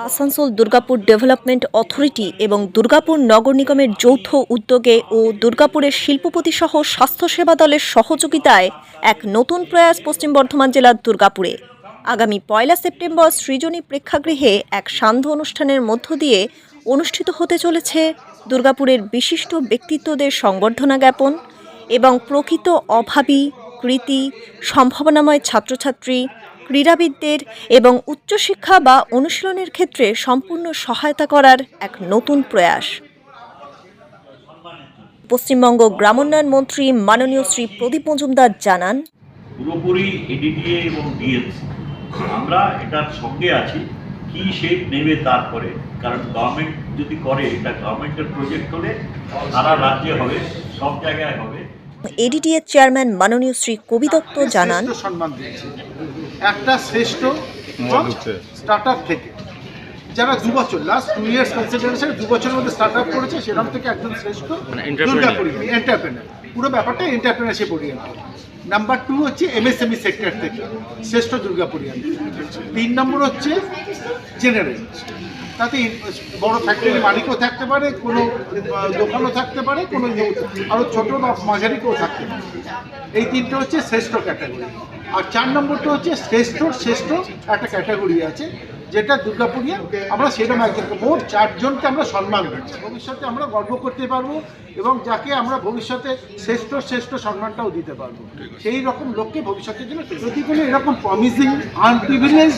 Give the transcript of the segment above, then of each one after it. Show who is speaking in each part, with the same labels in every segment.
Speaker 1: Asansol Durgapur development authority এবং দুর্গাপুর নগর নিগমের যৌথ উদ্যোগে ও দুর্গাপুরের শিল্পপতি সহ স্বাস্থ্যসেবা দলের সহযোগিতায় এক নতুন প্রয়াস পশ্চিম বর্ধমান জেলার দুর্গাপুরে। আগামী পয়লা সেপ্টেম্বর সৃজনী প্রেক্ষাগৃহে এক সান্ধ্য অনুষ্ঠানের মধ্য দিয়ে অনুষ্ঠিত হতে চলেছে দুর্গাপুরের বিশিষ্ট ব্যক্তিত্বদের সংবর্ধনা জ্ঞাপন এবং প্রকৃত অভাবী, কৃতি, সম্ভাবনাময় ছাত্রছাত্রী ক্রীড়াবিদদের এবং উচ্চশিক্ষা বা অনুশীলনের ক্ষেত্রে সম্পূর্ণ সহায়তা করার এক নতুন প্রয়াস। পশ্চিমবঙ্গ গ্রামোন্নয়ন মন্ত্রী মাননীয় শ্রী প্রদীপ মজুমদার জানান
Speaker 2: পুরোপুরি এডিডিএ এবং ডিএলসি আমরা এটার সঙ্গে আছি কি শেপ নেবে তারপরে। কারণ গভর্নমেন্ট যদি করে এটা গভর্নমেন্টের প্রজেক্ট হলে সারা রাজ্যে হবে সব জায়গায় হবে।
Speaker 1: এডিডিএ চেয়ারম্যান মাননীয় শ্রী কবি দত্ত জানান
Speaker 3: সম্মান দিয়েছে একটা শ্রেষ্ঠ স্টার্ট আপ থেকে। যারা দু বছর লাস্ট টু ইয়ার্স কনসিডারেশন দু বছরের মধ্যে স্টার্ট আপ করেছে সেরকম থেকে একজন শ্রেষ্ঠ দুর্গাপুরি এন্টারপ্রেনার পুরো ব্যাপারটা এন্টারপ্রেনারশিপ ওরিয়েন্টেড নাম্বার টু হচ্ছে এমএসএমই সেক্টর থেকে শ্রেষ্ঠ দুর্গাপুরিয়ান তিন নম্বর হচ্ছে জেনারেল তাতে বড় ফ্যাক্টরির মালিকও থাকতে পারে কোনো দোকানও থাকতে পারে কোনো আরও ছোটো বা মাঝারি কেউ থাকতে পারে। এই তিনটে হচ্ছে শ্রেষ্ঠ ক্যাটাগরি আর চার নম্বরটা হচ্ছে শ্রেষ্ঠ শ্রেষ্ঠ একটা ক্যাটাগরি আছে, যেটা দুর্গাপুরিয়া। আমরা সেরকম একজনকে মোট চারজনকে আমরা সম্মান দিচ্ছি ভবিষ্যতে আমরা গর্ব করতে পারব এবং যাকে আমরা ভবিষ্যতে শ্রেষ্ঠ শ্রেষ্ঠ সম্মানটাও দিতে পারব। সেই রকম লোককে ভবিষ্যতের জন্য যদি কোনো এরকম প্রমিসিং আনপ্রিভিলেজ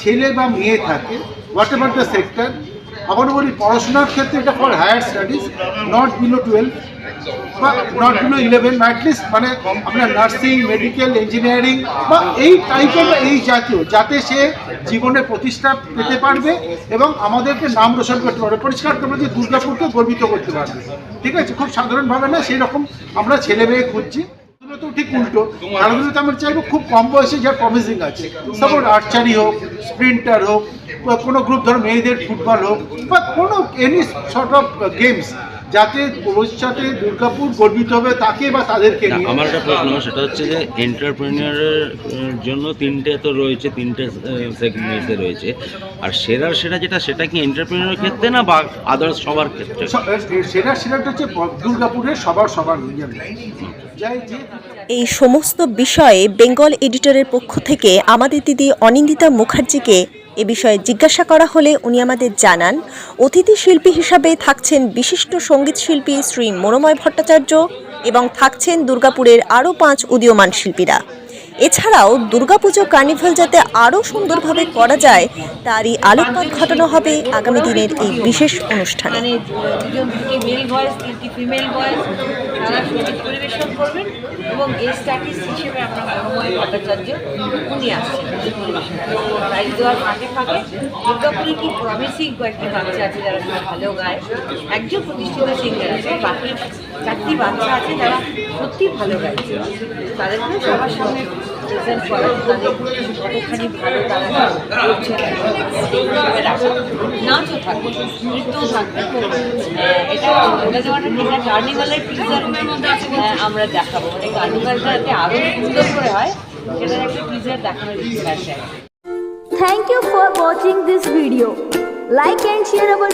Speaker 3: ছেলে বা মেয়ে থাকে হোয়াট এভার দ্য সেক্টর আবার বলি পড়াশোনার ক্ষেত্রে এটা for higher studies not below twelve not eleven at least মানে আপনার নার্সিং মেডিকেল ইঞ্জিনিয়ারিং বা এই টাইপের এই জাতীয়, যাতে সে জীবনে প্রতিষ্ঠা পেতে পারবে এবং আমাদেরকে নাম রোশন করতে পারবে, পরিষ্কার করবে যে দুর্গাপুরকে গর্বিত করতে পারবে। ঠিক আছে? খুব সাধারণভাবে না সেই রকম আমরা ছেলে মেয়ে খুঁজছি। তো ঠিক উল্টো। খেলাধুলোতে আমরা চাইব খুব কম বয়সে যার প্রমিসিং আছে। সাপোজ আর্চারি হোক স্প্রিন্টার হোক কোনো গ্রুপ ধরো মেয়েদের ফুটবল হোক, বা কোনো এনি সর্ট অফ গেমস যাতে ভবিষ্যতে দুর্গাপুর গর্বিত হবে তাকে বা তাদেরকে
Speaker 4: আমার একটা প্রশ্ন সেটা হচ্ছে যে এন্টারপ্রেনিয়ারের জন্য তিনটে তো রয়েছে তিনটে সেগমেন্টে রয়েছে। আর সেরার সেরা যেটা সেটা কি এন্টারপ্রেনিয়ারের ক্ষেত্রে না বা আদার্স সবার ক্ষেত্রে?
Speaker 3: সেরা সেরাটা হচ্ছে দুর্গাপুরের সবার সবার
Speaker 1: এই সমস্ত বিষয়ে বেঙ্গল এডিটরের পক্ষ থেকে আমাদের দিদি অনিন্দিতা মুখার্জিকে এ বিষয়ে জিজ্ঞাসা করা হলে উনি আমাদের জানান, অতিথি শিল্পী হিসাবে থাকছেন বিশিষ্ট সংগীত শিল্পী শ্রী মনোময় ভট্টাচার্য এবং থাকছেন দুর্গাপুরের আরও পাঁচ উদীয়মান শিল্পীরা। এছাড়াও দুর্গাপুজো কার্নিভাল যাতে আরও সুন্দরভাবে করা যায়, তারই আলোকপাত ঘটানো হবে আগামী দিনের এই বিশেষ অনুষ্ঠানে।
Speaker 5: তারা সংগীত পরিবেশন করবেন এবং গেস্ট আর্টিস্ট হিসেবে আমরা মনোময় ভট্টাচার্য উনি আসছেন পরিবেশন প্রাইজ দেওয়ার ফাঁকে ফাঁকে দুর্গাপুরে কি প্রমিসিং কয়েকটি বাচ্চা আছে যারা ভালো গায়? একজন প্রতিষ্ঠিত সিঙ্গার আছে, বাকি চারটি বাচ্চা আছে যারা সত্যি ভালো গাইছে। তাদেরকে সবার সামনে তাদের নাচও থাকবে টিজার আমরা দেখাবো। মানে সুন্দর করে হয়, সেটার একটা টিজার দেখানোর ইচ্ছা আছে।
Speaker 6: Thank you for watching this video. Like and share our.